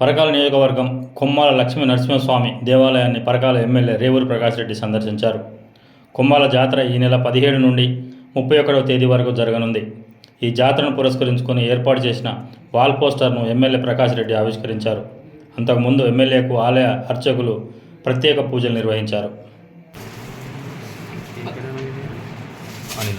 పరకాల నియోజకవర్గం కొమ్మాల లక్ష్మీ నరసింహస్వామి దేవాలయాన్ని పరకాల ఎమ్మెల్యే రేవూరు ప్రకాష్ రెడ్డి సందర్శించారు. కొమ్మాల జాతర ఈ నెల పదిహేడు నుండి ముప్పై ఒకటవ తేదీ వరకు జరగనుంది. ఈ జాతరను పురస్కరించుకొని ఏర్పాటు చేసిన వాల్ పోస్టర్ను ఎమ్మెల్యే ప్రకాష్ రెడ్డి ఆవిష్కరించారు. అంతకుముందు ఎమ్మెల్యేకు ఆలయ అర్చకులు ప్రత్యేక పూజలు నిర్వహించారు. అన్న.